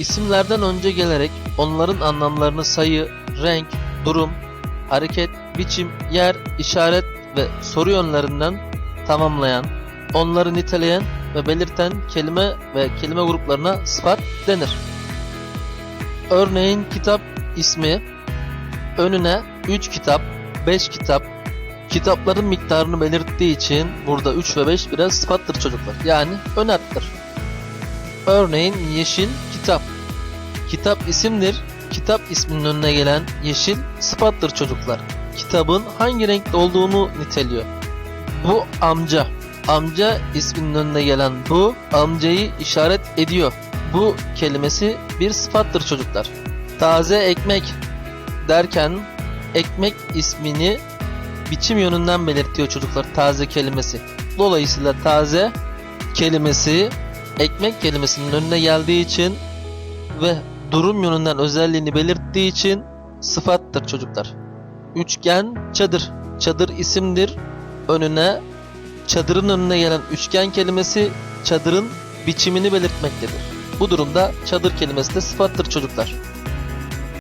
isimlerden önce gelerek onların anlamlarını sayı, renk, durum, hareket, biçim, yer, işaret ve soru yönlerinden tamamlayan, onları niteleyen ve belirten kelime ve kelime gruplarına sıfat denir. Örneğin kitap ismi önüne 3 kitap, 5 kitap, kitapların miktarını belirttiği için burada 3 ve 5 biraz sıfattır çocuklar. Yani ön addır. Örneğin yeşil kitap. Kitap isimdir. Kitap isminin önüne gelen yeşil sıfattır çocuklar. Kitabın hangi renkte olduğunu niteliyor. Bu amca. Amca isminin önüne gelen bu amcayı işaret ediyor. Bu kelimesi bir sıfattır çocuklar. Taze ekmek derken ekmek ismini biçim yönünden belirtiyor çocuklar taze kelimesi. Dolayısıyla taze kelimesi ekmek kelimesinin önüne geldiği için ve durum yönünden özelliğini belirttiği için sıfattır çocuklar. Üçgen çadır. Çadır isimdir. Önüne çadırın önüne gelen üçgen kelimesi çadırın biçimini belirtmektedir. Bu durumda çadır kelimesi de sıfattır çocuklar.